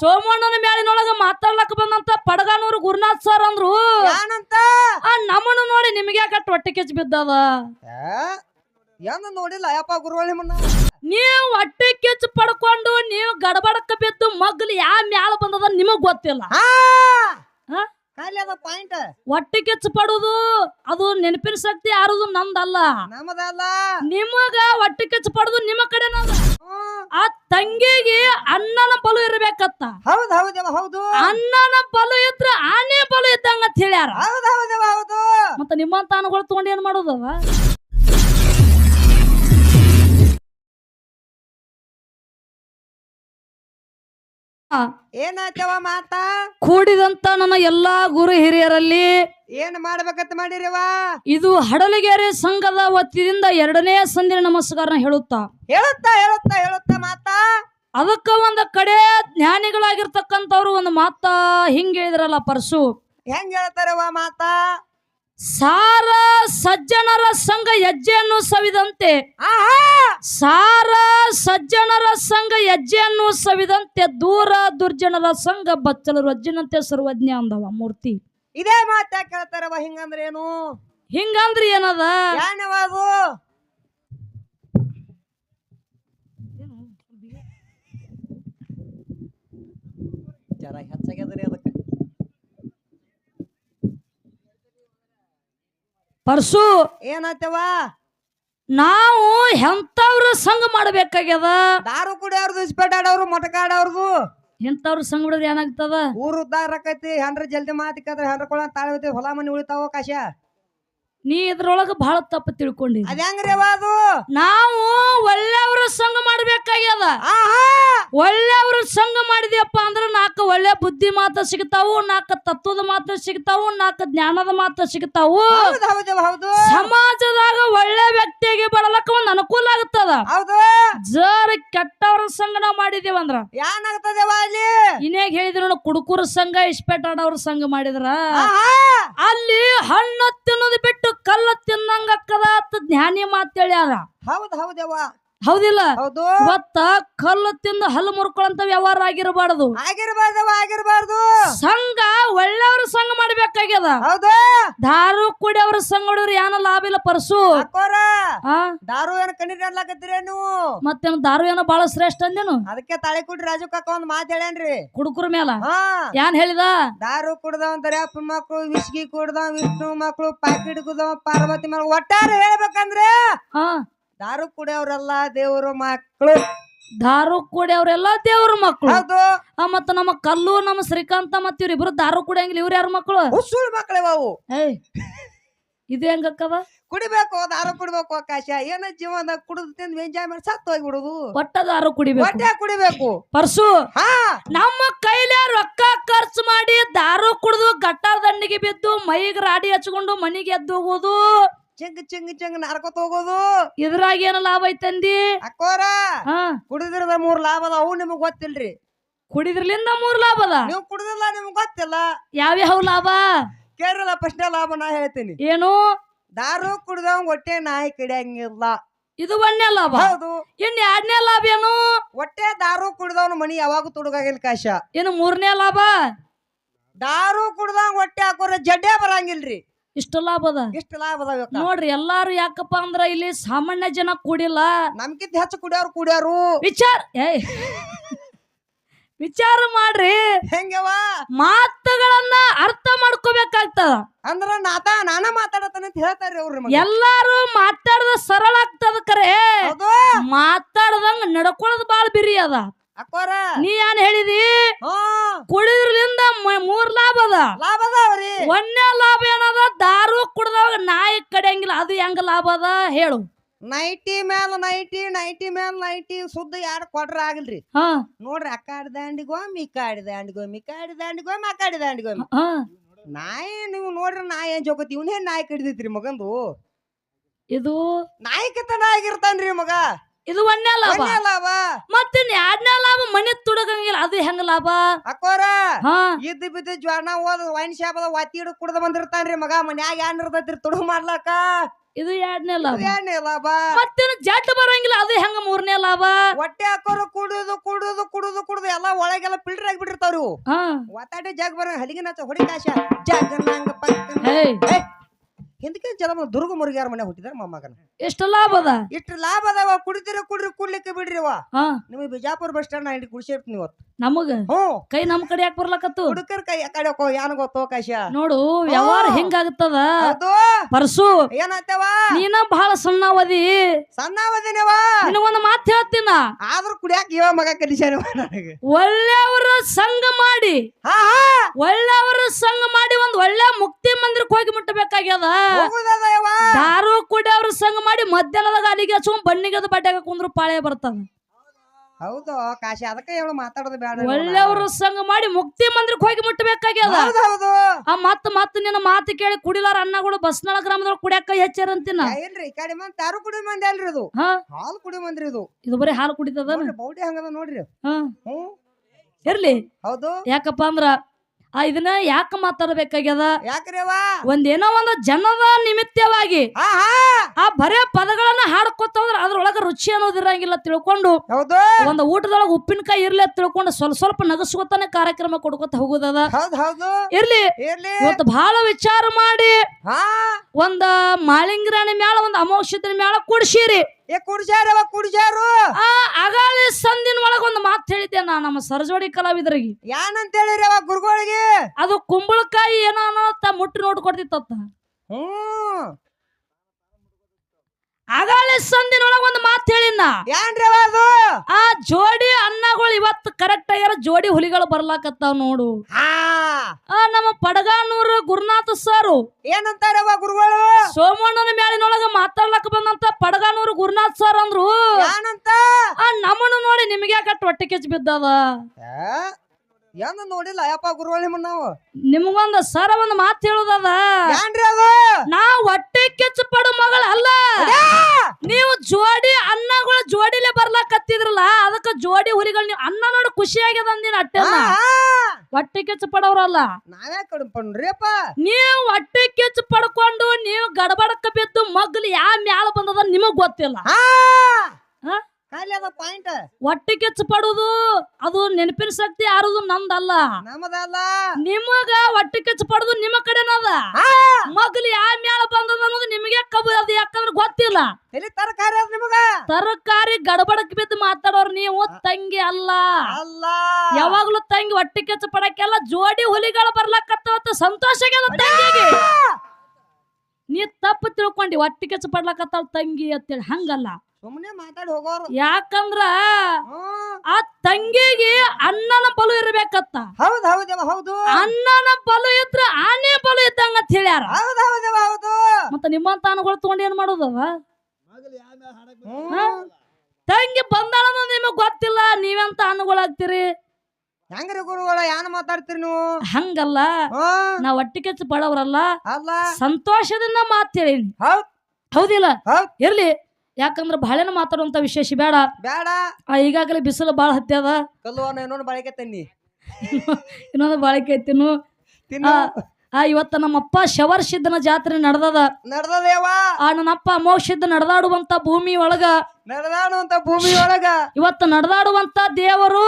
ಸೋಮಣ್ಣನ ಮೇಲಿನೊಳಗ ಮಾತಾಡ್ಲಕ್ ಬಂದಂತ ಪಡಗಾನೂರು ಗುರುನಾಥ್ ಸರ್ ಅಂದ್ರು. ಏನಂತ ಆ ನಮ್ಮನ್ನು ನೋಡಿ ನಿಮ್ಗೆ ಯಾಕೆ ಹೊಟ್ಟೆ ಕಿಚ್ಚ ಬಿದ್ದವ ಏನು ನೋಡಿಲ್ಲ ಯಪ್ಪ ಗುರುವಳಿ ಮುನ್ನ ನೀವು ಹೊಟ್ಟೆ ಕಿಚ್ಚು ಪಡ್ಕೊಂಡು ನೀವು ಗಡಬಡಕ್ಕ ಬಿದ್ದು ಮಗ್ಲು ಯಾ ಮ್ಯಾಲ ಬಂದದ ನಿಮಗ್ ಗೊತ್ತಿಲ್ಲ. ಹಾ? ಅದ ಪಾಯಿಂಟ್ ಹೊಟ್ಟೆ ಕಿಚ್ಚು ಪಡುದು ಅದು ನೆನಪಿನ ಶಕ್ತಿ ಯಾರದು ನಮ್ದಲ್ಲ. ನಮ್ಮದಲ್ಲ ನಿಮಗ ಹೊಟ್ಟೆ ಕೆಚ್ಚು ಪಡುದು ನಿಮ್ಮ ಕಡೆ. ಆ ತಂಗಿಗೆ ಅಣ್ಣನ ಬಲು ಇರ್ಬೇಕತ್ತ. ಹೌದ್ ಹೌದು ಹೌದು. ಅಣ್ಣನ ಬಲು ಇದ್ರ ಆನೆ ಬಲು ಇದ್ದಂಗ ಅಂತ ಹೇಳ್ಯಾರ. ಹೌದು ಹೌದವ ಹೌದು. ಮತ್ತ ನಿಮ್ಮಂತ ಅನುಗಳು ತಗೊಂಡ್ ಏನ್ ಮಾಡೋದವ? ಏನಾಯ್ತವ ಮಾತ? ಕೂಡಿದಂತ ನನ್ನ ಎಲ್ಲಾ ಗುರು ಹಿರಿಯರಲ್ಲಿ ಏನ್ ಮಾಡ್ಬೇಕಂತ ಮಾಡಿರವ? ಇದು ಹಡಲಗೆರೆ ಸಂಘದ ವತಿಯಿಂದ ಎರಡನೇ ಸಂಧಿನ ನಮಸ್ಕಾರ ಹೇಳುತ್ತಾ. ಹೇಳುತ್ತಾ ಹೇಳುತ್ತಾ ಹೇಳುತ್ತಾ ಮಾತಾ? ಅದಕ್ಕ ಒಂದ ಕಡೆ ಜ್ಞಾನಿಗಳಾಗಿರ್ತಕ್ಕಂಥವ್ರು ಒಂದು ಮಾತಾ ಹಿಂಗ್ ಹೇಳಿದ್ರಲ್ಲ ಪರಶು ಹೆಂಗ್ ಹೇಳ್ತಾರವ ಮಾತಾ? ಸಾರ ಸಜ್ಜನರ ಸಂಘ ಹೆಜ್ಜೆಯನ್ನು ಸವಿದಂತೆ. ಆಹಾ! ಸಾರ ಸಜ್ಜನರ ಸಂಘ ಹೆಜ್ಜೆಯನ್ನು ಸವಿದಂತೆ ದೂರ ದುರ್ಜನರ ಸಂಘ ಬಚ್ಚಲರು ಅಜ್ಜನಂತೆ ಸರ್ವಜ್ಞ ಅಂದವ ಮೂರ್ತಿ. ಇದೇ ಮಾತ ಕೇಳ್ತಾರವ ಹಿಂಗಂದ್ರೆ ಏನು ಹಿಂಗಂದ್ರೆ ಏನದ? ಏನವ ಅದು ಜರ ಹೆಚ್ಚಾಗ್ಯದ್ರಿ ಅದಕ್ಕೆ. ಪರ್ಸು ಏನಾಯ್ತವ ನಾವು ಎಂತವ್ರ ಸಂಘ ಮಾಡ್ಬೇಕಾಗ್ಯದ? ದಾರು ಕುಡಿಯವ್ರದ್ದು ಸ್ಪೆಟಾಡವ್ರು ಆಡೋರು ಮೊಟಕ ಆಡೋರ್ದು. ಎಂತವ್ರ ಸಂಘ ಬಿಡೋದು ಏನಾಗ್ತದ? ಊರು ಉದ್ದಾರ ಆಕೈತಿ ಹೆಂಡ್ರ ಜಲ್ದಿ ಮಾತಿಕ್ಕಂದ್ರೆ ಹೆಂಡ್ರ ಕೊಳ ತಾಳ್ಬೇತಿ ಹೊಲ ಮನಿ ಉಳಿತಾವ ಕಾಶ ನೀ ಇದ್ರೊಳಗ ಬಹಳ ತಪ್ಪು ತಿಳ್ಕೊಂಡಿ ಅದು ನಾವು ಒಳ್ಳೆಯವ್ರ ಸಂಘ ಮಾಡ್ಬೇಕಾಗ್ಯದ. ಆಹಾ! ಒಳ್ಳೆಯವ್ರ ಸಂಘ ಮಾಡಿದ್ಯಪ್ಪ ಅಂದ್ರೆ ನಾಲ್ಕು ಒಳ್ಳೆ ಬುದ್ಧಿ ಮಾತು ಸಿಗ್ತಾವು ನಾಲ್ಕು ತತ್ವದ ಮಾತು ಸಿಗ್ತಾವು ನಾಲ್ಕು ಜ್ಞಾನದ ಮಾತು ಸಿಗ್ತಾವು. ಹೌದು ಸಮಾಜದಾಗ ಬರಲಕ್ಕ ಒಂದ್ ಅನುಕೂಲ ಆಗುತ್ತದ? ಹೌದು. ಜರ ಕೆಟ್ಟವ್ರ ಸಂಘ ನಾವ್ ಮಾಡಿದೇವಂದ್ರ ಏನಾಗ್ತದವ ಅಲ್ಲಿ? ಇನ್ಯಾಗ ಹೇಳಿದ್ರು ಕುಡುಕುರ ಸಂಘ ಇಸ್ಪೇಟ್ ಆಡೋರ್ ಸಂಘ ಮಾಡಿದ್ರ. ಅಲ್ಲಿ ಹಣ್ಣು ತಿನ್ನೋದು ಬಿಟ್ಟು ಕಲ್ಲ ತಿನ್ನಂಗ ಅಕ್ಕದ ಅಂತ ಜ್ಞಾನಿ ಮಾತೇಳ್ಯಾರ ಹೌದ್ ಹೌದು ಹೌದವ ಹೌದಿಲ್ಲ? ಹೌದು. ಇವತ್ತ ಕಲ್ಲು ತಿಂದು ಹಲ್ಲು ಮುರ್ಕೊಳ್ಳಂತ ವ್ಯವಹಾರ ಆಗಿರಬಾರದು. ಆಗಿರಬಾರ್ದು ಆಗಿರ್ಬಾರ್ದು. ಸಂಘ ಒಳ್ಳೆಯವ್ರ ಸಂಘ ಮಾಡ್ಬೇಕಾಗ್ಯದ. ಹೌದು. ದಾರು ಕುಡಿಯವ್ರ ಸಂಘ ಹೊಡಿದ್ರೆ ಏನ ಲಾಭ ಇಲ್ಲ ಪರ್ಸು? ದಾರು ಏನ ಕಣ್ಣೀರ್ ಮತ್ತೆ ನೀವು? ಮತ್ತೇನು ದಾರು ಏನೋ ಬಹಳ ಶ್ರೇಷ್ಠ ಅಂದೇನು? ಅದಕ್ಕೆ ತಾಳಿ ಕುಡ್ರಿ ರಾಜು ಕಾಕ ಒಂದ್ ಮಾತ್ ಹೇಳೇನ್ರಿ ಕುಡುಕರ ಮೇಲ ಹಾ. ಏನ್ ಹೇಳಿದ? ದಾರು ಕುಡ್ದವ ದರ್ಯಾಪ ಮಕ್ಳು ವಿಸ್ಕಿ ಕುಡ್ದ ವಿಷ್ಣು ಮಕ್ಳು ಪಾಕಿಟ್ ಕುಡ್ದವ ಪಾರ್ವತಿ ಮಕ್ಳು. ಒಟ್ಟಾರೆ ಹೇಳ್ಬೇಕಂದ್ರೆ ಹಾ. ದಾರು ಕುಡಿಯವ್ರೆಲ್ಲ ದೇವ್ರ ಮಕ್ಕಳು ದಾರು ಕುಡಿಯವ್ರೆಲ್ಲ ದೇವ್ರ ಮಕ್ಕಳು ಹೌದು. ಆ ಮತ್ತ ನಮ್ಮ ಕಲ್ಲು ನಮ್ಮ ಶ್ರೀಕಾಂತ ಮತ್ತ ಇವ್ರಿಬ್ರು ದಾರು ಕುಡಿಯಂಗಿಲ್ಲ ಇವ್ರ ಯಾರ ಮಕ್ಕಳು ಹುಸುಳ್ ಮಕ್ಳಿವ ಅವು ಏಯ್ ಇದು ಹೆಂಗಕ್ಕವ ಕುಡಿಬೇಕು ದಾರು ಕುಡಿಬೇಕು ಅವಕಾಶ ಏನ ಜೀವನ ಕುಡಿದು ತಿಂದು ಎಂಜಾಯ್ ಮಾಡಿ ಸತ್ತು ಹೋಗ್ಬಿಡುದು. ಒಟ್ಟ ದಾರು ಕುಡಿಬೇಕು. ಹೊಟ್ಟೆ ಕುಡಿಬೇಕು. ಪರ್ಸು ಹಾ. ನಮ್ಮ ಕೈಲೇ ರೊಕ್ಕ ಖರ್ಚು ಮಾಡಿ ದಾರು ಕುಡಿದು ಗಟ್ಟಾರ ದಂಡಿಗೆ ಬಿದ್ದು ಮೈಗೆ ರಾಡಿ ಹಚ್ಕೊಂಡು ಮನಿಗೆ ಎದ್ದು ಹೋಗೋದು. ಚಿಂಗ್ ಚಿಂಗ್ ಚಿಂಗ್ ನಾರ್ಕೋತ ಹೋಗೋದು. ಇದ್ರಾಗ ಏನ ಲಾಭ ಐತಂದಿ ಅಕ್ಕೋರ ಹಾ. ಕುಡಿದ್ರದ ಮೂರ್ ಲಾಭ ಅದ ಅವು ನಿಮಗ್ ಗೊತ್ತಿಲ್ರಿ. ಕುಡಿದ್ರಲಿಂದ ಮೂರ್ ಲಾಭ ಅದ? ನೀವು ಕುಡಿದಿಲ್ಲ ನಿಮ್ಗ್ ಗೊತ್ತಿಲ್ಲ. ಯಾವ್ಯಾವ ಲಾಭ? ಕೇರಳ ಫಸ್ಟ್ ಲಾಭ ನಾ ಹೇಳ್ತೀನಿ. ಏನು? ದಾರು ಕುಡ್ದವ್ ಹೊಟ್ಟೆ ನಾಯಿ ಕಡಿಯಂಗಿಲ್ಲ. ಇದು ಒಂದೇ ಲಾಭ? ಹೌದು. ಇನ್ ಎರಡನೇ ಲಾಭ ಏನು? ಹೊಟ್ಟೆ ದಾರು ಕುಡಿದವನು ಮನಿ ಯಾವಾಗ ತುಡುಗಾಗಿಲ್ಲ ಕಾಶ. ಏನು ಮೂರನೇ ಲಾಭ? ದಾರು ಕುಡ್ದಂಗ್ ಹೊಟ್ಟೆ ಹಾಕೋರ ಜಡ್ಡೆ ಬರಂಗಿಲ್ರಿ. ಇಷ್ಟು ಲಾಭ ಅದ? ಇಷ್ಟ ಲಾಭ ಅದಾವ. ನೋಡ್ರಿ ಎಲ್ಲಾರು ಯಾಕಪ್ಪ ಅಂದ್ರ ಇಲ್ಲಿ ಸಾಮಾನ್ಯ ಜನ ಕುಡಿಲ್ಲ. ನಮ್ಗಿಂತ ಹೆಚ್ಚು ಕುಡಿಯೋರು ಕುಡಿಯೋರು. ವಿಚಾರ ಏಯ್. ವಿಚಾರ ಮಾಡ್ರಿ. ಹೆಂಗವ ಮಾತುಗಳನ್ನ ಅರ್ಥ ಮಾಡ್ಕೋಬೇಕಾಗ್ತದ. ಅಂದ್ರ ನಾತ ನಾನ ಮಾತಾಡತಾನೆ ಅಂತ ಹೇಳ್ತಾರ್ರಿ ಅವ್ರು ನಮಗ. ಎಲ್ಲಾರು ಮಾತಾಡದ ಸರಳ ಆಗ್ತದ ಕರೆ. ಹೌದು. ಮಾತಾಡದಂಗ ನಡ್ಕೊಳ್ಳೋದು ಬಾಳ ಬಿರಿ ಅದ. ಅಕ್ಕೋರ. ನೀ ಏನ್ ಹೇಳಿದಿ? ಹಾ ಕುಡಿದ್ರಲಿಂದ ಮ- ಮೂರ್ ಲಾಭ ಅದ. ಲಾಭ ಅದಾವ್ರಿ ಒಂದೇ ಲಾಭ ಏನದ? ದಾರು ಕುಡ್ದವಾಗ ನಾಯಿ ಕಡಿಯಂಗಿಲ್ಲ ಅದು ಹೆಂಗ ಲಾಭ ಅದ ಹೇಳು. ನೈಟಿ ಮ್ಯಾಲ ನೈಟಿ ನೈಟಿ ಮೇಲೆ ನೈಟಿ ಸುದ್ದ ಯಾರು ಕೊಡ್ರ ಆಗಲ್ರಿ? ಹಾ. ನೋಡ್ರಿ ಅಕ್ಕಾಡಿ ದಾಂಡಿಗೊಮ್ಮೆ ಇಕ್ಕಾಡಿ ದಾಂಡಿಗೊಮ್ಮೆ ಇಕ್ಕಾಡಿ ದಾಂಡಿಗೊಮ್ಮೆ ಅಕ್ಕಾಡಿ ದಾಂಡಿಗೊಮ್ಮೆ ಹಾ. ನಾಯಿ ನೀವು ನೋಡ್ರಿ ನಾಯಿ ಏನ್ ಜೋಕತಿ? ಇವನೇ ನಾಯಿ ಕಡಿದೈತ್ರಿ ಮಗಂದು? ಇದು ನಾಯಿ ಕತ್ತ ನಾಯಿ ಇರ್ತಾನ್ರಿ ಮಗ. ಇದು ಒಂದೇ ಲಾಭ. ಲಾಭ. ಮತ್ತೆ ಎರಡನೇ ಲಾಭ? ಮನೆ ತುಡಗಂಗಿಲ್ಲ ಅದು ಹೆಂಗ ಲಾಭ? ಅಕ್ಕೋರ ಹಾ. ಇದ್ದ ಬಿದ್ದು ಜ್ವಾನ ಹೋದ ವೈನ್ ಶಾಪ್ ವಾತಿ ಒತ್ತಿ ಹಿಡಿದು ಕುಡ್ದ ಬಂದಿರ್ತಾನ್ರಿ ಮಗ ಮನ್ಯಾಗ ಏನ್ ಇರ್ತೈತ್ರಿ ತುಡುಗು ಮಾಡ್ಲಾಕ ಇದು ಎರಡನೇ ಲಾಭ? ಎರಡನೇ ಲಾಭ? ಮತ್ತೆ ಜಟ್ ಬರಂಗಿಲ್ಲ ಅದು ಹೆಂಗ ಮೂರನೇ ಲಾಭ? ಹೊಟ್ಟೆ ಹಾಕೋರು ಕುಡುದು ಕುಡುದು ಕುಡುದು ಕುಡುದು ಎಲ್ಲ ಒಳ ಒಳಗೆಲ್ಲ ಫಿಲ್ಟರ್ ಆಗಿಬಿಟ್ಟಿರ್ತಾವ್ರಿ. ಹಾ. ಒತ್ತಾಟೆ ಜಾಗ ಬರ ಹಲಿಗಿನ ಹೊಡಿ ಕಾಶ. ಜಾಗ ನಂಗ ಪಕ್ಕ ಹೇ. ಹಿಂದಕ್ಕೆ ಜನ ದುರ್ಗ ಮುರುಗ್ಯಾರ ಮನೆ ಹುಟ್ಟಿದಾರ? ಮೊಮ್ಮಗನ ಎಷ್ಟು ಲಾಭ ಅದ? ಇಷ್ಟು ಲಾಭ ಅದಾವ ಕುಡಿತೀರ ಕುಡ್ರಿ ಕುಡ್ಲಿಕ್ಕೆ ಬಿಡ್ರಿ ಅವ ಹಾ. ನಿಮಗೆ ಬಿಜಾಪುರ ಬಸ್ ಸ್ಟ್ಯಾಂಡ್ ಇಲ್ಲಿ ಕುಡಿಸಿರ್ತೀನಿ ಇವತ್ತು. ನಮಗ? ಹ್ಞೂ ಕೈ ನಮ್ ಕಡೆ ಯಾಕೆ ಬರ್ಲಕತ್ತು? ಹುಡುಕರ್ ಕೈ ಆ ಕಡೆ ಯಾನ್ ಗೊತ್ತೋ ಕಾಶ ನೋಡು ವ್ಯವಹಾರ ಹಿಂಗಾಗುತ್ತದ? ಅದು. ಪರ್ಸು ಏನಾಯ್ತವ? ನೀನ ಬಹಳ ಸಣ್ಣವದಿ. ಸಣ್ಣವದಿನವ? ನಿನಗೊಂದು ಮಾತು ಹೇಳ್ತೀನ? ಆದ್ರೂ ಕುಡಿಯಾಕ ಇವ ಮಗ ಕಲಿಸ್ಯಾನವ ನನಗೆ. ಒಳ್ಳೆಯವರ ಸಂಘ ಮಾಡಿ. ಹಾ ಹಾ. ಒಳ್ಳೆಯವರ ಸಂಘ ಮಾಡಿ ಒಂದ್ ಒಳ್ಳೆ ಮುಕ್ತಿ ಮಂದಿರಕ್ಕೆ ಹೋಗಿ ಮುಟ್ಟಬೇಕಾಗ್ಯದ? ಹೋಗುದದ ಯವ್ವ? ದಾರು ಕುಡಿಯವ್ರ ಸಂಘ ಮಾಡಿ ಮಧ್ಯಾಹ್ನದಾಗ ಅಲ್ಲಿಗೆ ಹಚ್ಕೊಂಡ್ ಬಣ್ಣಿಗೆ ಬಡ್ಡ್ಯಾಗ ಕುಂದ್ರು ಪಾಳೆ ಬರ್ತದ. ಹೌದು ಕಾಶಿ. ಅದಕ್ಕೆ ಹೇಳು ಮಾತಾಡೋದು ಬೇಡ ಒಳ್ಳೆಯವ್ರ ಸಂಘ ಮಾಡಿ ಮುಕ್ತಿ ಮಂದಿರಕ್ಕೆ ಹೋಗಿ ಮುಟ್ಟಬೇಕಾಗ್ಯದ ಹೌದು ಹೌದು. ಆ ಮತ್ ಮತ್ ನಿನ್ನ ಮಾತು ಕೇಳಿ ಕುಡಿಲಾರ ಅಣ್ಣಗಳು ಬಸ್ನಾಳ ಗ್ರಾಮದೊಳಗೆ ಕುಡಿಯಾಕ ಹೆಚ್ಚರ ಅಂತಿನ? ಇಲ್ರಿ ಈ ಕಡೆ ಮಂದಿ ತಾರು ಕುಡಿ ಮಂದಿ ಅಲ್ರಿ ಇದು. ಹಾ? ಹಾಲು ಕುಡಿ ಮಂದ್ರಿ ಇದು. ಇದು ಬರೀ ಹಾಲು ಕುಡಿತದ? ನೋಡ್ರಿ ಬೌಡಿ ಹಂಗದ ನೋಡ್ರಿ. ಹಾ. ಹ್ಞೂ ಇರ್ಲಿ. ಹೌದು. ಯಾಕಪ್ಪ ಅಂದ್ರ ಆ ಇದನ್ನ ಯಾಕ ಮಾತಾಡಬೇಕಾಗ್ಯದ? ಯಾಕ್ರೇವಾ ಒಂದೇನೋ ಒಂದು ಜನದ ನಿಮಿತ್ತವಾಗಿ ಆ ಬರೇ ಪದಗಳನ್ನ ಹಾಡ್ಕೊತ ಹೋದ್ರ ಅದ್ರೊಳಗ ರುಚಿ ಅನ್ನೋದಿರಂಗಿಲ್ಲ ತಿಳ್ಕೊಂಡು ಹೌದು. ಒಂದು ಊಟದೊಳಗ ಉಪ್ಪಿನಕಾಯಿ ಇರ್ಲಿ ಅಂತ ತಿಳ್ಕೊಂಡು ಸ್ವಲ್ಪ ಸ್ವಲ್ಪ ನಗಸ್ಕೊತಾನೆ ಕಾರ್ಯಕ್ರಮ ಕೊಡ್ಕೊತ ಹೋಗುದದ. ಇರ್ಲಿ. ಇವತ್ತು ಬಹಳ ವಿಚಾರ ಮಾಡಿ ಒಂದ ಮಾಳಿಂಗ್ರಾಣಿ ಮ್ಯಾಲ ಒಂದ್ ಅಮೋಕ್ಷದ ಮ್ಯಾಲ ಕುಡ್ಸಿರಿ. ಏ ಕುಡ್ಸ್ಯಾರವ ಕುಡ್ಸ್ಯಾರು? ಆ ಅಗಾಳಿ ಸಂದಿನ ಒಳಗ ಒಂದು ಮಾತು ಹೇಳಿದ್ದೆ ನಾ ನಮ್ಮ ಸರಜೋಡಿ ಕಲಾವಿದರಿಗೆ. ಏನಂತ ಹೇಳಿರಿ ಅವ ಗುರುಗಳಿಗೆ? ಅದು ಕುಂಬಳಕಾಯಿ ಏನೋ ಅನ್ನೋ ಮುಟ್ಟಿ ನೋಡ್ಕೊಡ್ತಿತ್ತ ಹ್ಮ್. ಅಗಾಳಿ ಸಂದಿನೊಳಗ ಒಂದು ಮಾತು ಹೇಳಿನ ಅದು? ಆ ಜೋಡಿ ಅನ್ನಗಳು ಇವತ್ತು ಕರೆಕ್ಟ್ ಆಗ್ಯಾರ ಜೋಡಿ ಹುಲಿಗಳು ಬರ್ಲಾಕತ್ತಾವ ನೋಡು. ಆ ನಮ್ಮ ಪಡಗಾನೂರು ಗುರುನಾಥ ಸರ್. ಏನಂತಾರವ ಗುರುಗಳು? ಸೋಮಣ್ಣನ ಮೇಲಿನೊಳಗ ಮಾತಾಡ್ಲಕ್ ಬಂದಂತ ಪಡಗಾನೂರು ಗುರುನಾಥ್ ಸರ್ ಅಂದ್ರು. ಏನಂತ? ಆ ನಮ್ಮನ್ನು ನೋಡಿ ನಿಮ್ಗೆ ಯಾಕಟ್ ಹೊಟ್ಟೆ ಕೆಚ್ಚ ಬಿದ್ದದ? ಏನು ನೋಡಿಲ್ಲ? ಅಯ್ಯಪ್ಪ ಗುರುಗಳು ನಿಮ್ಮನ್ನ ನಾವು ನಿಮ್ಗೊಂದ ಸರ ಒಂದು ಮಾತು ಹೇಳುದದ? ಯಾನ್ರಿ ಅದು? ನಾ ಹೊಟ್ಟೆ ಕೆಚ್ಚು ಪಡು ಮಗಳ ಅಲ್ಲ? ನೀವು ಜೋಡಿ ಅನ್ನಗಳು ಜೋಡಿಲೆ ಬರ್ಲಾಕತ್ತಿದ್ರಲ್ಲ ಅದಕ್ಕ ಜೋಡಿ ಹುಲಿಗಳು ನೀವು ಅನ್ನ ನೋಡಿ ಖುಷಿ ಆಗ್ಯದ ಅಂದಿನ ಅಟ್ಟೆ. ಹೊಟ್ಟೆ ಕೆಚ್ಚ ಪಡವ್ರಲ್ಲ ನಾವ್ಯಾಕ ಕಡ್ಪಣ್ರಿ ಅಪ್ಪ ನೀವು ಹೊಟ್ಟೆ ಕೆಚ್ಚು ಪಡ್ಕೊಂಡು ನೀವು ಗಡಬಡಕ್ಕ ಬಿದ್ದು ಮಗ್ಲು ಯಾ ಮ್ಯಾಲ ಬಂದದ ನಿಮಗ್ ಗೊತ್ತಿಲ್ಲ? ಹಾ? ಖಾಲಿ ಅದ ಪಾಯಿಂಟ್ ಹೊಟ್ಟೆ ಕೆಚ್ಚ ಪಡುದು ಅದು ನೆನಪಿನ ಶಕ್ತಿ ಯಾರದು ನಮ್ದಲ್ಲ. ನಮ್ದಲ್ಲ. ನಿಮಗ ಹೊಟ್ಟೆ ಕೆಚ್ಚ ಪಡುದು ನಿಮ್ಮ ಕಡೆನದ ಹಾ. ಮಗ್ಲು ಯಾವ ಮ್ಯಾಲ ಬಂದದ ಅನ್ನೋದು ನಿಮಗೆ ಕಬು ಅದು ಯಾಕಂದ್ರೆ ಗೊತ್ತಿಲ್ಲ. ಎಲ್ಲಿ ತರಕಾರಿ ಅದ ನಿಮಗ? ತರಕಾರಿ ಗಡಬಡಕ್ ಬಿದ್ದು ಮಾತಾಡೋರು ನೀವು ತಂಗಿ ಅಲ್ಲ. ಅಲ್ಲ. ಯಾವಾಗ್ಲೂ ತಂಗಿ ಹೊಟ್ಟೆ ಕೆಚ್ಚು ಪಡಕ್ಕೆಲ್ಲ ಜೋಡಿ ಹುಲಿಗಳು ಬರ್ಲಾಕತ್ತವತ್ತ ಸಂತೋಷ ತಂಗಿಗೆ. ನೀ ತಪ್ಪು ತಿಳ್ಕೊಂಡಿ ಹೊಟ್ಟೆ ಕೆಚ್ಚು ಪಡ್ಲಾಕತ್ತಾಳ ತಂಗಿ ಅಂತೇಳಿ. ಹಂಗಲ್ಲ. ಸುಮ್ಮನೆ ಮಾತಾಡಿ ಹೋಗೋರು. ಯಾಕಂದ್ರ ಆ ತಂಗಿಗೆ ಅಣ್ಣನ ಬಲು ಇರ್ಬೇಕತ್ತ. ಹೌದ್ ಹೌದವ ಹೌದು. ಅಣ್ಣನ ಬಲು ಇದ್ರ ಆನೆ ಬಲು ಇದ್ದಂಗ ಅಂತ ಹೇಳ್ಯಾರ. ಹೌದ್ ಹೌದವ ಹೌದು. ಮತ್ತ ನಿಮ್ಮಂತ ಅನುಗಳು ತಗೊಂಡ್ ಏನ್ ಮಾಡೋದವ. ತಂಗಿ ಬಂದಾಳ ನಿಮಗ್ ಗೊತ್ತಿಲ್ಲ ನೀವೆಂತ ಅನುಗಳಾಗ್ತೀರಿ ಹೆಂಗ್ರಿ ಗುರುಗಳ ಏನ್ ಮಾತಾಡ್ತೀರಿ ನೀವು? ಹಂಗಲ್ಲ. ನಾವ್ ಒಟ್ಟಿಗೆ ಹೊಟ್ಟೆ ಕೆಚ್ಚ ಪಡವ್ರಲ್ಲ ಅಲ್ಲ. ಸಂತೋಷದಿಂದ ಮಾತ್ ಹೇಳೀನಿ. ಹೌದ್. ಹೌದಿಲ್ಲ? ಹೌದ್. ಇರ್ಲಿ. ಯಾಕಂದ್ರ ಬಾಳೆನ ಮಾತಾಡುವಂತ ವಿಶೇಷ ಬೇಡ. ಬೇಡ. ಆ ಈಗಾಗಲೇ ಬಿಸಿಲು ಬಾಳ ಹತ್ಯದ ಕಲ್ಲುವನ ಇನ್ನೊಂದು ಬಾಳಿಕೆ ತನ್ನಿ. ಇನ್ನೊಂದು ಬಾಳಿಕೆ ಐತಿನು ತಿನ್ನು. ಆ ಇವತ್ತ ನಮ್ಮಪ್ಪ ಶವರ್ ಸಿದ್ದನ ಜಾತ್ರೆ ನಡೆದದ. ನಡ್ದದೇವ. ಆ ನನ್ನಪ್ಪ ಮೋಕ್ಷಿದ್ದ ನಡೆದಾಡುವಂತ ಭೂಮಿ ಒಳಗ. ನಡೆದಾಡುವಂತ ಭೂಮಿ ಒಳಗ. ಇವತ್ತು ನಡೆದಾಡುವಂತ ದೇವರು.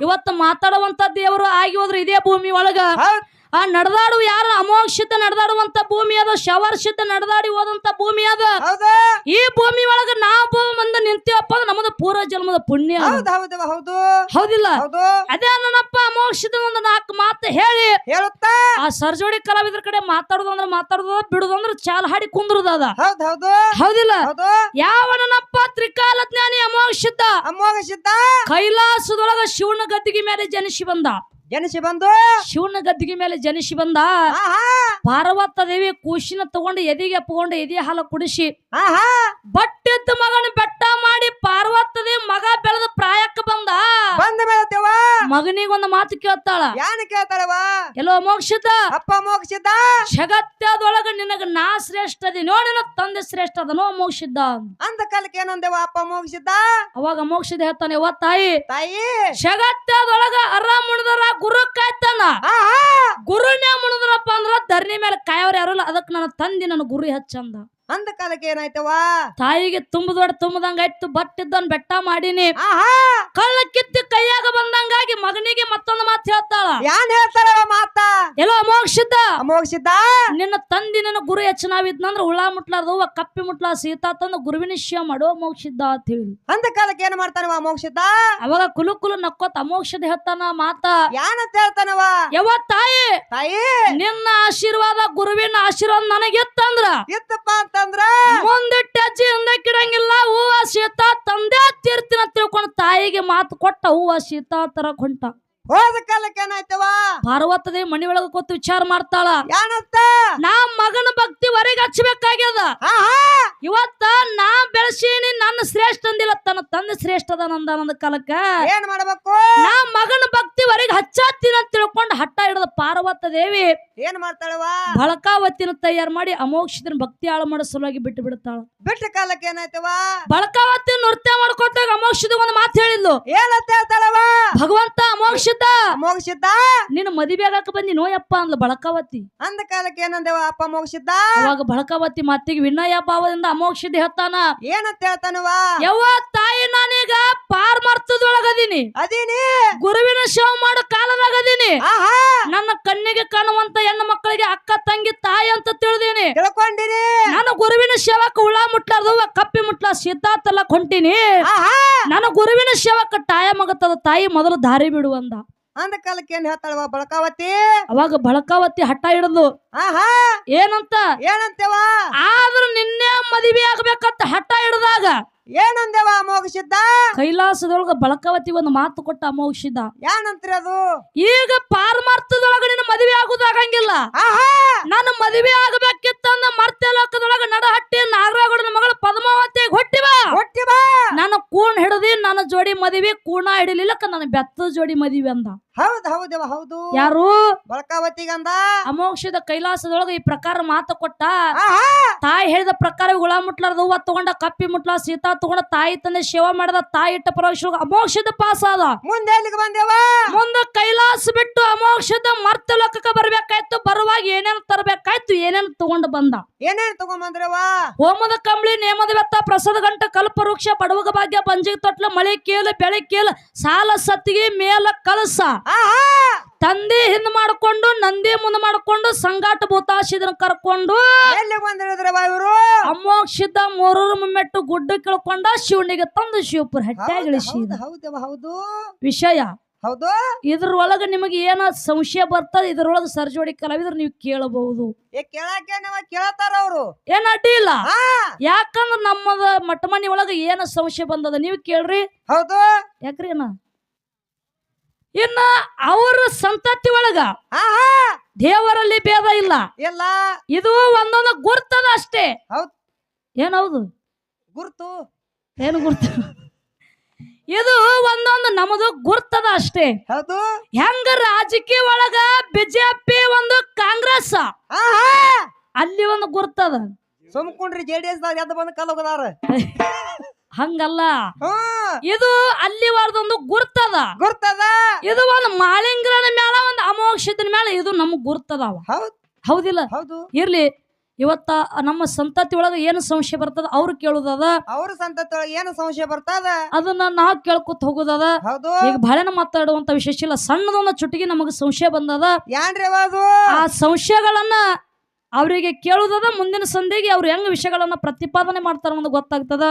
ಇವತ್ತು ಮಾತಾಡುವಂತ ದೇವರು ಆಗಿ ಹೋದ್ರೆ ಇದೇ ಭೂಮಿ ಒಳಗ. ಆ ನಡೆದಾಡು ಯಾರು ಅಮೋಕ್ಷಿತ ನಡೆದಾಡುವಂತ ಭೂಮಿ ಅದ? ಶವರ್ಷಿತ ನಡೆದಾಡಿ ಹೋದಂತ ಭೂಮಿ ಅದ? ಹೌದು. ಈ ಭೂಮಿ ಒಳಗ ನಾವು ಬಂದು ನಿಂತೀವಪ್ಪ ಅಂದ್ರೆ ನಮ್ಮದು ಪೂರ್ವ ಜನ್ಮದ ಪುಣ್ಯ ಹೌದಿಲ್ಲ? ಹೌದು. ಅದೇ ನನ್ನಪ್ಪ ಅಮೋಕ್ಷಿತ ಒಂದು ನಾಲ್ಕು ಮಾತು ಹೇಳಿ. ಹೇಳುತ್ತಾ? ಆ ಸರ್ಜೋಡಿ ಕಲಾವಿದ್ರ ಕಡೆ ಮಾತಾಡುದು ಮಾತಾಡುದ ಮಾತಾಡುದು ಚಾಲ ಅಂದ್ರೆ ಚಾಲ್ ಹಾಡಿ ಕುಂದ್ರದಾದ ಹೌದ್ ಹೌದು. ಹೌದಿಲ್ಲ? ಹೌದು. ಯಾವ ನನ್ನಪ್ಪ ತ್ರಿಕಾಲ ಜ್ಞಾನಿ ಅಮೋಕ್ಷಿತ ಅಮೋಕ್ಷಿತ ಕೈಲಾಸದೊಳಗ ಶಿವನ ಗದ್ದಿಗೆ ಮೇಲೆ ಜನಿಸಿ ಬಂದ. ಜನಿಸಿ ಬಂದು? ಶಿವನ ಗದ್ದಿಗೆ ಮೇಲೆ ಜನಿಸಿ ಬಂದ. ಆಹಾ. ಪಾರ್ವತ ದೇವಿ ಕೂಶಿನ ತಗೊಂಡು ಎದಿಗೆ ಅಪ್ಪಕೊಂಡು ಎದೆ ಹಾಲು ಕುಡಿಸಿ. ಆಹಾ. ಬಟ್ಟಿದ್ದ ಮಗನ ಬೆಟ್ಟ ಮಾಡಿ ಪಾರ್ವತ ದೇವಿ ಮಗ ಬೆಳೆದ ಪ್ರಾಯಕ್ಕೆ ಬಂದ. ಬಂದ ಮೇಲೆ ದೇವ ಮಗನಿಗೊಂದು ಮಾತು ಕೇಳ್ತಾಳ. ಯಾನ್ ಕೇಳ್ತಾಳವಾ ಎಲ್ಲೋ ಮೋಕ್ಷಿತ? ಅಪ್ಪ ಮೋಕ್ಷಿತ? ಶಗತ್ಯದೊಳಗ ಜಗತ್ತದೊಳಗ ನಿನಗ ನಾ ಶ್ರೇಷ್ಠ ಅದಿನೋ ನೋಡಿ ತಂದೆ ಶ್ರೇಷ್ಠ ಅದನೋ ಮೋಕ್ಷಿದ್ದ. ಅಂದ ಕಾಲಕ್ಕೆ ಏನಂದೇವ ಅಪ್ಪ ಮೋಕ್ಷಿದ್ದ ಅವಾಗ ಮೋಕ್ಷದ ಹೇಳ್ತಾನೆ ಅವ ತಾಯಿ ತಾಯಿ. ಜಗತ್ತದೊಳಗ ಅರ ಗುರು ಕಾಯ್ತಾನ ಗುರುನೇ ಮುಣದ್ರಪ್ಪ ಅಂದ್ರ ಧರಣಿ ಮೇಲೆ ಕಾಯವ್ರ ಯಾರಲ್ಲ ಅದಕ್ಕೆ ನನ್ನ ತಂದಿ ನನ್ನ ಗುರು ಹೆಚ್ಚಂದ. ಅಂದ ಕಾಲಕ್ಕೆ ಏನಾಯ್ತವ ತಾಯಿಗೆ ತುಂಬ ದೊಡ್ಡ ತುಂಬದಂಗ ಆಯ್ತು ಬಟ್ಟಿದ್ದನ್ ಬೆಟ್ಟ ಮಾಡಿನಿ. ಆಹಾ! ಕಳ್ಳ ಕಿತ್ತಿ ಕೈಯಾಗ ಬಂದಂಗಾಗಿ ಮಗನಿಗೆ ಮತ್ತೊಂದು ಮಾತು ಹೇಳ್ತಾಳ. ಯಾನ್ ಹೇಳ್ತಾರ ಮಾತ? ಎಲ್ಲೋ ಮೋಕ್ಷಿದ್ದ ಅಮೋಘಸಿದ್ದ? ನಿನ್ನ ತಂದಿ ನಿನ್ನ ಗುರು ಹೆಚ್ಚನಾವಿದ್ನಂದ್ರ ಹುಳ ಮುಟ್ಲಾರ್ದವ ಕಪ್ಪಿ ಮುಟ್ಲ ಸೀತಾ ತಂದು ಗುರುವಿನ ಶಿವ ಮಾಡೋ ಮೋಕ್ಷಿದ್ದ ಅಂತ ಹೇಳಿ. ಅಂದ ಕಾಲಕ್ಕೆ ಏನ್ ಮಾಡ್ತಾನವ ಅಮೋಘಸಿದ್ದ? ಅವಾಗ ಕುಲು ಕುಲು ನಕ್ಕೋತ ಅಮೋಕ್ಷದ ಹೇಳ್ತಾನ ಮಾತ. ಅಂತ ಹೇಳ್ತಾನವ? ಯಾವ ತಾಯಿ ತಾಯಿ! ನಿನ್ನ ಆಶೀರ್ವಾದ ಗುರುವಿನ ಆಶೀರ್ವಾದ ನನಗೆ ನನಗಿತ್ತಂದ್ರ. ಇತ್ತಪ್ಪ ಅಂತಂದ್ರ? ಮುಂದಿಟ್ಟ ಅಜ್ಜಿ ಹಿಂದಕ್ಕಿಡಂಗಿಲ್ಲ ಹೂವ ಶೀತ ತಂದೆ ತೀರ್ತಿನ ತಿಳ್ಕೊಂಡು ತಾಯಿಗೆ ಮಾತು ಕೊಟ್ಟ, ಹೂವ ಶೀತ ತರ ಹೊಂಟ ಹೋದ ಕಾಲಕ್ಕೆ ಏನಾಯ್ತವ? ಪಾರ್ವತದೇ ಮನಿ ಒಳಗ ಕೂತು ವಿಚಾರ ಮಾಡ್ತಾಳ. ನಾ ಮಗನ ಭಕ್ತಿ ಹೊರಗೆ ಹಚ್ಚಬೇಕಾಗ್ಯದ. ಇವತ್ತ ನಾ ಬೆಳಸೀನಿ ನನ್ನ ಶ್ರೇಷ್ಠ ಅಂದಿಲ್ಲ ತನ್ನ ತಂದೆ ಶ್ರೇಷ್ಠ ಅದ ನಂದ ನನ್ನ ಕಾಲಕ್ಕ. ಏನ್ ಮಾಡ್ಬೇಕು? ನಾ ಮಗನ ಭಕ್ತಿ ಹೊರಗೆ ಹಚ್ಚಾತೀನಿ ಅಂತ ತಿಳ್ಕೊಂಡು ಹಟ್ಟ ಹಿಡಿದ ಪಾರ್ವತ ದೇವಿ ಏನ್ ಮಾಡ್ತಾಳವ? ಬಳಕಾವತಿನ ತಯಾರು ಮಾಡಿ ಅಮೋಕ್ಷಿತನ ಭಕ್ತಿ ಹಾಳು ಮಾಡೋ ಸಲುವಾಗಿ ಬಿಟ್ಟು ಬಿಡ್ತಾಳ. ಬಿಟ್ಟ ಕಾಲಕ್ಕೆ ಏನಾಯ್ತವ? ಬಳಕಾವತಿ ನೃತ್ಯ ಮಾಡ್ಕೊತಾಗ ಅಮೋಕ್ಷದ ಒಂದು ಮಾತು ಹೇಳಿದ್ಲು. ಏನಂತ ಹೇಳ್ತಾಳವ? ಭಗವಂತ ಅಮೋಘಸಿದ್ದ ನಿನ್ನ ಮದುವೆ ಆಗಾಕ ಬಂದಿ ನೋಯಪ್ಪ ಅಂದ್ಲ ಬಳಕಾವತಿ. ಅಂದ ಕಾಲಕ್ಕೆ ಏನಂದೇವ ಅಪ್ಪ ಅಮೋಘಸಿದ್ದ ಅವಾಗ ಬಳಕಾವತಿ ಮತ್ತಿಗೆ ವಿನಯ ಭಾವದಿಂದ ಅಮೋಕ್ಷದ ಹೇಳ್ತಾನ. ಏನಂತ ಹೇಳ್ತಾನವ ಯವ್ವ ತಾಯಿ ನಾನೀಗ ಪಾರ್ ಮರ್ತದೊಳಗದೀನಿ ಅದೀನಿ? ಗುರುವಿನ ಶವ ಮಾಡೋ ಕಾಲದಾಗದೀನಿ. ನನ್ನ ಕಣ್ಣಿಗೆ ಕಾಣುವಂತ ಹೆಣ್ಣು ಮಕ್ಕಳಿಗೆ ಅಕ್ಕ ತಂಗಿ ತಾಯಿ ಅಂತ ತಿಳಿದೀನಿ. ತಿಳ್ಕೊಂಡಿನಿ ನಾನು ಗುರುವಿನ ಶವಕ್ಕೆ ಹುಳ ಮುಟ್ಲಾರ್ದು ಕಪ್ಪಿ ಮುಟ್ಲ ಸಿದ್ಧಾರ್ಥಲ್ಲ ಹೊಂಟಿನಿ ನನ್ನ ಗುರುವಿನ ಶವಕ್ಕೆ ಟಾಯ ಮಗತದ ತಾಯಿ ಮೊದಲು ದಾರಿ ಬಿಡುವಂದ ಅಂದ ಕಾಲಕ್ಕೆ ಏನ್ ಹೇಳ್ತಾಳವ ಬಳಕಾವತಿ? ಅವಾಗ ಬಳಕಾವತಿ ಹಠ ಹಿಡಿದು ಆಹಾ! ಏನಂತ? ಏನಂತೇವ ಆದ್ರೂ ನಿನ್ನೆ ಮದುವೆ ಆಗ್ಬೇಕಂತ ಹಠ ಹಿಡ್ದಾಗ ಏನಂದೇವ ಅಮೋಘಸಿದ್ದ ಕೈಲಾಸದೊಳಗ ಬಳಕಾವತಿ ಒಂದು ಮಾತು ಕೊಟ್ಟ ಅಮೋಘಿಸಿದ್ದ ಏನಂತ್ರಿ ಅದು? ಈಗ ಪಾರಮಾರ್ಥದೊಳಗ ನಿನ್ನ ಮದುವೆ ಆಗುದಾಗಂಗಿಲ್ಲ. ಆಹಾ! ನಾನು ಮದುವೆ ಆಗ್ಬೇಕಿತ್ತಂದ ಮರ್ತ್ಯ ಲೋಕದೊಳಗ ನಡಹಟ್ಟಿ ನಾಗರಾಗೌಡನ ಮಗಳು ಪದ್ಮಾವತಿ ಹುಟ್ಟಿವ ಹೊಟ್ಟಿ ಬಾ ನಾನು ಕೂಣ್ ಹಿಡದಿ ನನ್ನ ಜೋಡಿ ಮದುವೆ ಕೂಣ ಬೆತ್ತ ಜೋಡಿ ಮದಿವಿ ಅಂದ. ಹೌದ್ ಹೌದವ ಹೌದು. ಯಾರು? ಬಳಕಾವತಿಗಂದ. ಅಮೋಕ್ಷದ ಕೈಲಾಸದೊಳಗ ಈ ಪ್ರಕಾರ ಮಾತು ಕೊಟ್ಟ. ತಾಯಿ ಹೇಳಿದ ಪ್ರಕಾರ ಹುಳ ಮುಟ್ಲಾರ್ದ ಹೂವ ತಗೊಂಡ ಕಪ್ಪಿ ಮುಟ್ಲ ಸೀತಾ ತಗೊಂಡ ತಾಯಿ ತಂದೆ ಸೇವಾ ಮಾಡದ ತಾಯಿ ಇಟ್ಟ ಪರಮೇಶ್ವರ ಅಮೋಕ್ಷದ ಪಾಸ್ ಆದ. ಮುಂದೆ ಎಲ್ಲಿಗೆ ಬಂದೇವ ಮುಂದೆ ಕೈಲಾಸ ಬಿಟ್ಟು ಅಮೋಕ್ಷದ ಮರ್ತ ಲೋಕಕ್ಕೆ ಬರ್ಬೇಕಾಯ್ತು ಬರುವಾಗ ಏನೇನ್ ತರಬೇಕಾಯ್ತು ಏನೇನ್ ತಗೊಂಡ್ ಬಂದ. ಏನೇನ್ ತಗೊಂಬಂದ್ರವ ಹೋಮದ ಕಂಬಳಿ ನೇಮದ ಬೆತ್ತ ಪ್ರಸಾದ ಗಂಟ ಕಲ್ಪ ವೃಕ್ಷ ಪಡುವ ಭಾಗ್ಯ ಬಂಜಿಗೆ ತೊಟ್ಲ ಮಳೆ ಕೇಳು ಬೆಳೆ ಕೇಳು ಸಾಲ ಸತ್ತಿಗೆ ಮೇಲ ಕಲಸ. ತಂದೆ ಹಿಂದ್ ಮಾಡ್ಕೊಂಡು ನಂದಿ ಮುಂದ್ ಮಾಡ್ಕೊಂಡು ಸಂಗಾಟ ಭೂತಾಶಿದನ ಕರ್ಕೊಂಡು ಅಮೋಕ್ಷಿದ್ದ ಮೂರೂರು ಮೆಟ್ಟು ಗುಡ್ಡ ಕೇಳ್ಕೊಂಡ ಶಿವನಿಗೆ ತಂದು ಶಿವಪುರ ಇಳಿಸಿದ. ಹೌದು ವಿಷಯ. ಹೌದು. ಇದ್ರೊಳಗ ನಿಮಗೆ ಏನ ಸಂಶಯ ಬರ್ತದ ಇದ್ರೊಳಗ ಸರ್ಜೋಡಿ ಕಲಾವಿದ್ರ ನೀವು ಕೇಳಬಹುದು. ಕೇಳತಾರ ಅವರು. ಏನ್ ಅಡ್ಡಿ ಇಲ್ಲ. ಯಾಕಂದ್ರ ನಮ್ಮದ ಮಠ ಮನಿ ಒಳಗ ಏನ ಸಂಶಯ ಬಂದದ ನೀವು ಕೇಳ್ರಿ. ಹೌದು. ಯಾಕ್ರಿ ಏನ ಇನ್ನ ಅವ್ರ ಸಂತತಿ ಒಳಗ ಆಹಾ! ದೇವರಲ್ಲಿ ಭೇದ ಇಲ್ಲ. ಇಲ್ಲ ಇದು ಒಂದೊಂದು ಗುರ್ತದ ಅಷ್ಟೇ. ಹೌದ್. ಏನೌದು? ಗುರ್ತು. ಏನು ಗುರ್ತು? ಇದು ಒಂದೊಂದು ನಮ್ದು ಗುರ್ತದ ಅಷ್ಟೇ. ಹೌದು. ಹೆಂಗ ರಾಜಕೀಯ ಒಳಗ ಬಿಜೆಪಿ ಒಂದು ಕಾಂಗ್ರೆಸ್? ಅಲ್ಲಿ ಒಂದು ಗುರ್ತದ. ಸುಮ್ಕೊಂಡ್ರಿ ಜೆ ಡಿ ಎಸ್ ದಾಗ ಎದ್ದು ಬಂದು ಕಲ್ ಹೋಗದಾರ. ಹಂಗಲ್ಲ. ಇದು ಅಲ್ಲಿ ಒಂದು ಗುರ್ತದ. ಗುರ್ತದ ಇದು ಒಂದು ಮಾಳಿಂಗ್ರನ ಮ್ಯಾಲ ಒಂದು ಅಮೋಕ್ಷದ ಮೇಲೆ ಇದು ನಮಗ್ ಗುರ್ತದವ. ಹೌದ್. ಹೌದಿಲ್ಲ? ಹೌದು. ಇರ್ಲಿ ಇವತ್ತ ನಮ್ಮ ಸಂತತಿ ಒಳಗ ಏನು ಸಂಶಯ ಬರ್ತದ ಅವ್ರು ಕೇಳುದದ. ಅವ್ರ ಸಂತತಿ ಏನು ಸಂಶಯ ಬರ್ತದ? ಅದನ್ನ ನಾ ಕೇಳ್ಕೊತ ಹೋಗುದದ. ಹೌದು. ಈಗ ಬಹಳನ ಮಾತಾಡುವಂತ ವಿಶೇಷ ಇಲ್ಲ ಸಣ್ಣದೊಂದು ಚುಟಿಗೆ ನಮಗ ಸಂಶಯ ಬಂದದ. ಏನ್ರಿ ಅದು? ಆ ಸಂಶಯಗಳನ್ನ ಅವರಿಗೆ ಕೇಳುದದ ಮುಂದಿನ ಸಂಧಿಗೆ ಅವ್ರು ಹೆಂಗ್ ವಿಷಯಗಳನ್ನ ಪ್ರತಿಪಾದನೆ ಮಾಡ್ತಾರ ಅನ್ನೋದು ಗೊತ್ತಾಗ್ತದ.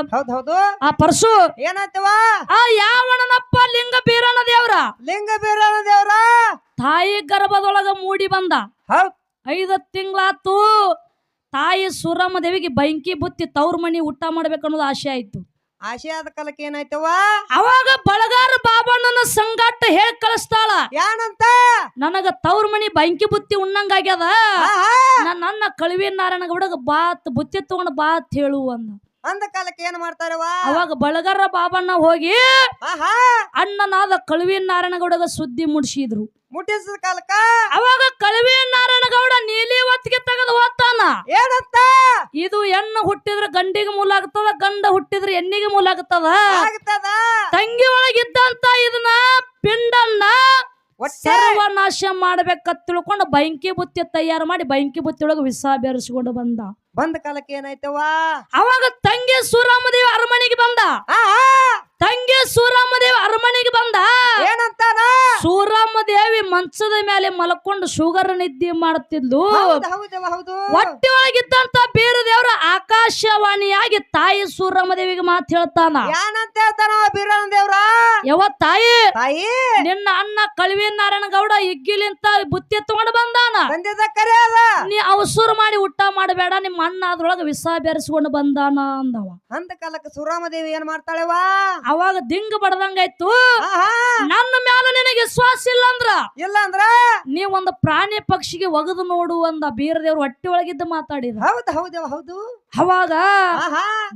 ಆ ಪರಶು ಏನಾಯ್ತವ? ಆ ಯಾವಣನಪ್ಪ ಲಿಂಗ ಬೀರನ ದೇವ್ರ? ಲಿಂಗ ಬೀರನ ದೇವ್ರ? ತಾಯಿ ಗರ್ಭದೊಳಗ ಮೂಡಿ ಬಂದ. ಹ ಐದು ತಿಂಗಳಾತು ತಾಯಿ ಸುರಮ್ಮ ದೇವಿಗೆ ಬೆಂಕಿ ಬುತ್ತಿ ತವ್ರ ಮನಿ ಊಟ ಮಾಡ್ಬೇಕನ್ನೋದು ಆಸೆ ಆಯ್ತು. ಆಶೆ ಕಲಕ ಕಾಲಕ್ಕೆ ಏನಾಯ್ತವ ಅವಾಗ ಬಳಗಾರ ಬಾಬಣ್ಣನ ಸಂಗಾಟ ಹೇಳಿ ಕಳಿಸ್ತಾಳ? ಏನಂತ ನನಗ ತವ್ರ ಮನಿ ಬೆಂಕಿ ಬುತ್ತಿ ಉಣ್ಣಂಗಾಗ್ಯದ ನಾ- ನನ್ನ ಕಳುವಿ ನಾರಾಯಣ ಗೌಡಗ ಬಾತ್ ಬುತ್ತಿ ತಗೊಂಡ್ ಬಾತ್ ಹೇಳು ಅಂದ. ಅಂದ ಕಾಲಕ್ಕೆ ಏನ್ ಮಾಡ್ತಾರವ ಅವಾಗ ಬಳಗಾರ ಬಾಬಣ್ಣ ಹೋಗಿ ಅಣ್ಣನಾದ ಕಳುವಿ ನಾರಾಯಣ ಗೌಡಗ ಸುದ್ದಿ ಮುಡಿಸಿದ್ರು. ಮುಟ್ಟಿಸಿದ ಕಾಲಕ್ಕ? ಅವಾಗ ಕಳುವಿ ನಾರಾಯಣ ಗೌಡ ನೀಲಿ ಹೊತ್ತಿಗೆ ತೆಗೆದು ಹೋಗ್ತಾನ ಏನಂತ? ಎಣ್ಣಿಗೆ ಮೂಲ ಆಗತ್ತದ? ಆಗ್ತದ ತಂಗಿ ಒಳಗಿದ್ದಂತ ಇದನ್ನ ಪಿಂಡನ್ನ ಸರ್ವನಾಶ ಮಾಡ್ಬೇಕ ತಿಳ್ಕೊಂಡು ಬೈಂಕಿ ಬುತ್ತಿ ತಯಾರು ಮಾಡಿ ಬೈಂಕಿ ಬುತ್ತಿ ಒಳಗೆ ವಿಷ ಬೆರೆಸಿಕೊಂಡು ಬಂದ. ಬಂದ ಕಾಲಕ್ಕೆ ಏನಾಯ್ತವ ಅವಾಗ ತಂಗಿ ಸೂರಾಮದೇವಿ ಅರಮನೆಗೆ ಬಂದ. ತಂಗಿ ಸೂರಾಮದೇವಿ ಅರಮನೆಗೆ ಬಂದ. ಏನಂತಾನ? ಸೂರಾಮದೇವಿ ಮಂಚದ ಮೇಲೆ ಮಲ್ಕೊಂಡು ಶುಗರ್ ನಿದ್ದೆ ಮಾಡುತ್ತಿದ್ಲು ಹೌದು ಹೊಟ್ಟೆ ಒಳಗಿದ್ದಂತ ಬೇರೆ ದೇವರ ಆಕಾಶವಾಣಿಯ ಆಕಾಶವಾಣಿಯಾಗಿ ತಾಯಿ ಸೂರ್ಯಮ್ಮ ದೇವಿಗೆ ಮಾತು ಹೇಳ್ತಾನ? ಏನಂತ ಹೇಳ್ತಾನ ಬೀರಣ್ಣ ದೇವ್ರ? ಯಾವ ತಾಯಿ ತಾಯಿ? ನಿನ್ನ ಅಣ್ಣ ಕಳವಿ ನಾರಾಯಣ ಗೌಡ ಇಗ್ಗಿಲಿಂತ ಬುತ್ತಿ ತಗೊಂಡು ಬಂದಾನ? ಬಂದಿದ್ದ ಕರೆ ಅದ. ನೀ ಅವಸೂರು ಮಾಡಿ ಊಟ ಮಾಡಬೇಡ ನಿಮ್ಮ ಅಣ್ಣ ಅದ್ರೊಳಗ ವಿಷ ಬೆರೆಸ್ಕೊಂಡು ಬಂದಾನ ಅಂದವ. ಅಂತ ಕಾಲಕ್ಕೆ ಸುರಾಮದೇವಿ ಏನ್ ಮಾಡ್ತಾಳೆವಾ ಅವಾಗ ದಿಂಗ್ ಬಡದಂಗಾಯ್ತು. ನನ್ನ ಮ್ಯಾಲ ನಿನಗೆ ವಿಶ್ವಾಸ ಇಲ್ಲ ಅಂದ್ರ ಇಲ್ಲ ಅಂದ್ರ? ನೀ ಒಂದು ಪ್ರಾಣಿ ಪಕ್ಷಿಗೆ ಒಗದು ನೋಡು ಅಂದ ಬೀರದೇವ್ರ ಹೊಟ್ಟೆ ಒಳಗಿದ್ದು ಮಾತಾಡಿದ. ಹೌದು ಹೌದು ಹೌದು. ಅವಾಗ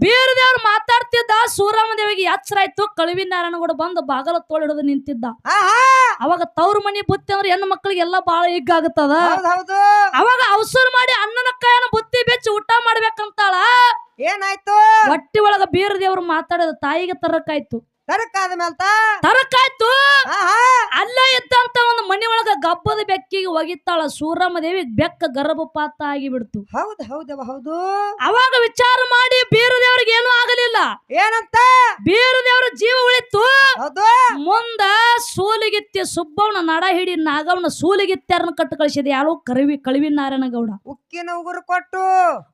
ಬೀರದೇವ್ರು ಮಾತಾಡ್ತಿದ್ದ ಸೂರಮ್ಮ ದೇವಿಗೆ ಎಚ್ಚರ ಆಯ್ತು ಕಳುವಿ ನಾರಾಯಣಗೌಡ ಬಂದು ಬಾಗಲ ತೋಳಿಡದು ನಿಂತಿದ್ದ ಅವಾಗ ತವ್ರ ಮನಿ ಬುತ್ತಿ ಅಂದ್ರೆ ಹೆಣ್ಣು ಮಕ್ಕಳಿಗೆ ಎಲ್ಲ ಬಾಳ ಹಿಗ್ಗಾಗುತ್ತದ ಅವಾಗ ಅವಸರ ಮಾಡಿ ಅಣ್ಣನ ಕೈಯನ್ನ ಬುತ್ತಿ ಬೆಚ್ಚಿ ಊಟ ಮಾಡ್ಬೇಕಂತಾಳ. ಏನಾಯ್ತು? ಹೊಟ್ಟಿ ಒಳಗ ಬೀರದೇವ್ರು ಮಾತಾಡಿದ ತಾಯಿಗೆ ತರಕಾಯ್ತು ತರಕಾದ ಮೇಲ್ತ ತರಕಾಯ್ತು ಅಲ್ಲೇ ಇದ್ದಂತ ಒಂದು ಮನೆ ಒಳಗ ಗಬ್ಬದ ಬೆಕ್ಕಿಗೆ ಒಗಿತಾಳ ಸೂರಮ್ಮ ದೇವಿ ಬೆಕ್ಕ ಗರ್ಭಪಾತ ಆಗಿ ಬಿಡ್ತು ಹೌದು ಹೌದವ ಹೌದು. ಅವಾಗ ವಿಚಾರ ಮಾಡಿ ಬೀರ ದೇವ್ರಿಗೆ ಏನೂ ಆಗಲಿಲ್ಲ. ಏನಂತ? ಬೀರ ದೇವ್ರ ಜೀವ ಉಳಿತು. ಹೌದು. ಮುಂದ ಸೂಲಿಗಿತ್ತಿ ಸುಬ್ಬವನ ನಡ ಹಿಡಿ ನಾಗವನ ಸೂಲಿಗಿತ್ಯಾರನ್ನ ಕಟ್ಟು ಕಳಿಸಿದ. ಯಾರೋ ಕರಿವಿ ಕಳವಿ ನಾರಾಯಣ ಗೌಡ ಉಕ್ಕಿನ ಉಗುರು ಕೊಟ್ಟು.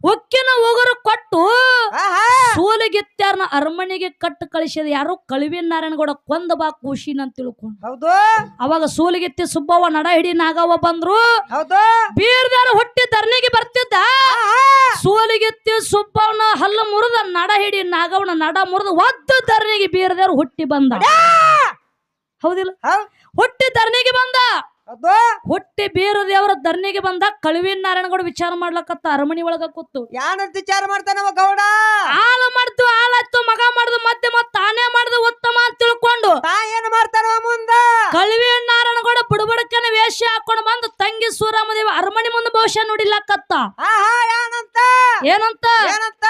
ಉಕ್ಕಿನ ಉಗುರು ಕೊಟ್ಟು ಆಹಾ! ಸೂಲಿಗಿತ್ಯಾರನ ಅರಮನೆಗೆ ಕಟ್ಟು ಕಳಿಸಿದ. ಯಾರು ಕಳವಿ ನಾರಾಯಣ ಗೌಡ ಕೊಂದ ಬಾ ಖುಷಿನ ಅಂತ ತಿಳ್ಕೊಂಡು. ಹೌದು. ಅವಾಗ ಸೂಲಿಗಿತ್ತಿ ಸುಬ್ಬವ್ವ ನಡ ಹಿಡಿ ನಾಗವ್ವ ಬಂದ್ರು. ಹೌದು. ಬೀರ್ದಾರ ಹುಟ್ಟಿ ಧರಣಿಗೆ ಬರ್ತಿದ್ದ. ಸೂಲಿಗಿತ್ತಿ ಸುಬ್ಬವನ ಹಲ್ಲ ಮುರಿದ ನಡ ಹಿಡಿ ನಾಗವನ ನಡ ಮುರಿದ ಒದ್ದು ಧರಣಿಗೆ ಬೀರದೇವ್ರು ಹುಟ್ಟಿ ಬಂದ. ಹೌದಿಲ್ಲ? ಹೊಟ್ಟೆ ಧರಣಿಗೆ ಬಂದ. ಹುಟ್ಟಿ ಬೀರ ದೇವರ ಧರಣಿಗೆ ಬಂದ ಕಳುವಿ ನಾರಾಯಣಗೌಡ ವಿಚಾರ ಮಾಡ್ಲಕತ್ತ ಅರಮನಿ ಒಳಗ ಕೂತು. ಯಾನಂತ ವಿಚಾರ ಮಾಡ್ತಾನವ ಗೌಡ? ಹಾಲು ಮಾಡ್ತು ಆಳಾಯ್ತು ಮಗ ಮಾಡುದು ಮತ್ತೆ ಮತ್ತೆ ತಾನೇ ಮಾಡುದು ಉತ್ತಮ ಅಂತ ತಿಳ್ಕೊಂಡು ತಾ ಏನ್ ಮಾಡ್ತಾನವ ಮುಂದ? ಕಳುವಿ ನಾರಾಯಣಗೌಡ ಬುಡಬಡಕನ ವೇಷ ಹಾಕೊಂಡು ಬಂದು ತಂಗಿ ಸೂರಾಮದೇವ ಅರಮನಿ ಮುಂದೆ ಭವಿಷ್ಯ ನೋಡಿಲ್ಲಕತ್ತ ಆಹಾ ಯಾನಂತ? ಏನಂತ? ಏನಂತ?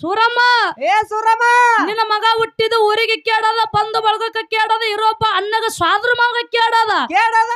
ಸೂರಮ್ಮ! ಏ ಸೂರಮ್ಮ! ನಿನ್ನ ಮಗ ಹುಟ್ಟಿದ ಊರಿಗೆ ಕೇಳದ ಬಂದು ಬಳಗಕ್ಕೆ ಕೇಳದ ಇರೋಪ್ಪ ಅನ್ನಗ ಸ್ವಾದ್ರ ಮಗ ಕೇಳದ. ಕೇಳದ?